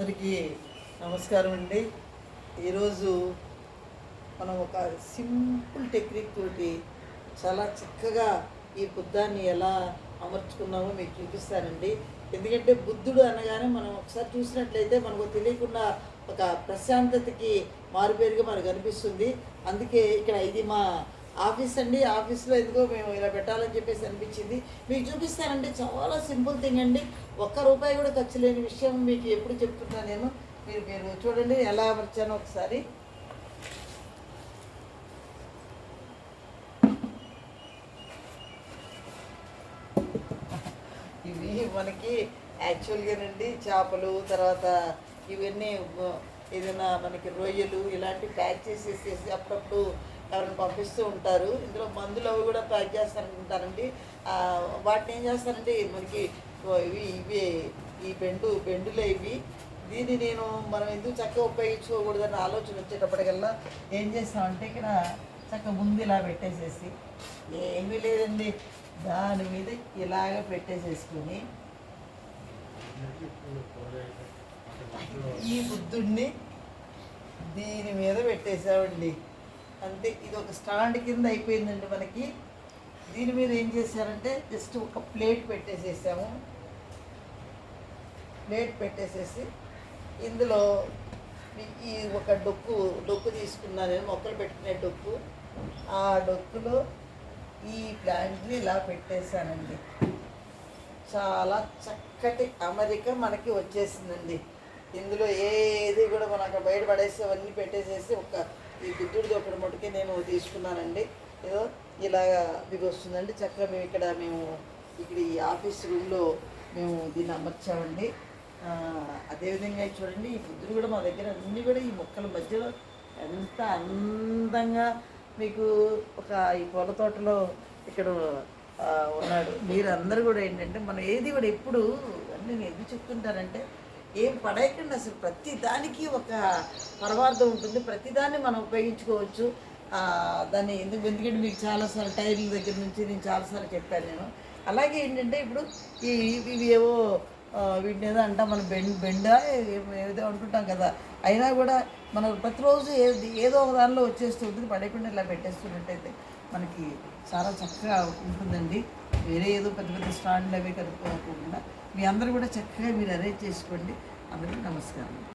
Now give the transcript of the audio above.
అందరికీ నమస్కారం అండి. ఈరోజు మనం ఒక సింపుల్ టెక్నిక్ తోటి చాలా చక్కగా ఈ బుద్ధాన్ని ఎలా అమర్చుకున్నామో మీకు చూపిస్తానండి. ఎందుకంటే బుద్ధుడు అనగానే మనం ఒకసారి చూసినట్లయితే మనకు తెలియకుండా ఒక ప్రశాంతతకి మారుపేరుగా మనకు అనిపిస్తుంది. అందుకే ఇక్కడ ఇది మా ఆఫీస్ అండి ఆఫీస్లో ఎందుకో మేము ఇలా పెట్టాలని చెప్పేసి అనిపించింది. మీకు చూపిస్తానండి చాలా సింపుల్ థింగ్ అండి. ఒక్క రూపాయి కూడా ఖర్చు లేని విషయం మీకు ఎప్పుడు చెప్తున్నా నేను. మీరు మీరు చూడండి ఎలా అమర్చానో ఒకసారి. ఇవి మనకి యాక్చువల్గానండి చేపలు తర్వాత ఇవన్నీ ఏదైనా మనకి రొయ్యలు ఇలాంటి ప్యాక్ చేసేసేసి అప్పుడప్పుడు ఎవరికి పంపిస్తూ ఉంటారు. ఇందులో మందులు అవి కూడా ప్యాక్ చేస్తారనుకుంటారండి వాటిని ఏం చేస్తారంటే మనకి ఓ ఇవి ఇవి ఈ బెండు బెండులే ఇవి. దీన్ని నేను మనం ఎందుకు చక్కగా ఉపయోగించుకోకూడదన్న ఆలోచన వచ్చేటప్పటికల్లా ఏం చేస్తామంటే ఇక్కడ చక్కగా ముందు ఇలా పెట్టేసేసి ఏమీ లేదండి. దాని మీద ఇలాగ పెట్టేసేసుకొని ఈ బుద్ధుడిని దీని మీద పెట్టేసామండి. అంటే ఇది ఒక స్టాండ్ కింద అయిపోయిందండి మనకి. దీని మీద ఏం చేశారంటే జస్ట్ ఒక ప్లేట్ పెట్టేసేసాము. ప్లేట్ పెట్టేసేసి ఇందులో ఈ- ఈ ఒక డొక్కు డొక్కు తీసుకున్నాను నేను మొక్కలు పెట్టుకునే డొక్కు. ఆ డొక్కులో ఈ ప్లాంట్ని ఇలా పెట్టేశానండి. చాలా చక్కటి అమరిక మనకి వచ్చేసిందండి. ఇందులో ఏది కూడా మనం అక్కడ బయట పడేసి అవన్నీ పెట్టేసేసి ఒక ఈ బుద్ధుడిది ఒకటి మటుకే నేను తీసుకున్నానండి. ఏదో ఇలాగా మీకు వస్తుందండి. చక్కగా మేము ఇక్కడ మేము ఇక్కడ ఈ ఆఫీస్ రూమ్లో మేము దీన్ని అమర్చామండి. అదేవిధంగా చూడండి ఈ బుద్ధుడు కూడా మా దగ్గర అన్నీ కూడా ఈ మొక్కల మధ్యలో ఎంత అందంగా మీకు ఒక ఈ పూల తోటలో ఇక్కడ ఉన్నాడు ఉన్నాడు. మీరందరూ కూడా ఏంటంటే మనం ఏది కూడా ఎప్పుడు అన్నీ నేను ఎందుకు చెప్తుంటానంటే ఏం పడేయకండి అసలు. ప్రతి దానికి ఒక పరమార్థం ఉంటుంది. ప్రతిదాన్ని మనం ఉపయోగించుకోవచ్చు. దాన్ని ఎందుకు ఎందుకంటే మీకు చాలాసార్లు టైర్ల దగ్గర నుంచి నేను చాలాసార్లు చెప్పాను నేను. అలాగే ఏంటంటే ఇప్పుడు ఈ ఇవి ఏవో వీటిని ఏదో అంటాం మనం బెండ్ బెండా ఏదో అనుకుంటాం కదా. అయినా కూడా మనం ప్రతిరోజు ఏది ఏదో ఒక దానిలో వచ్చేస్తూ ఉంటుంది. పడేయకుండా ఇలా పెట్టేస్తున్నట్టయితే. మనకి చాలా చక్కగా ఉంటుందండి. వేరే ఏదో పెద్ద పెద్ద స్టాండ్లు అవి కనుక్కోకుండా మీ అందరూ కూడా చక్కగా మీరు అరేంజ్ చేసుకోండి. అందరికీ నమస్కారం.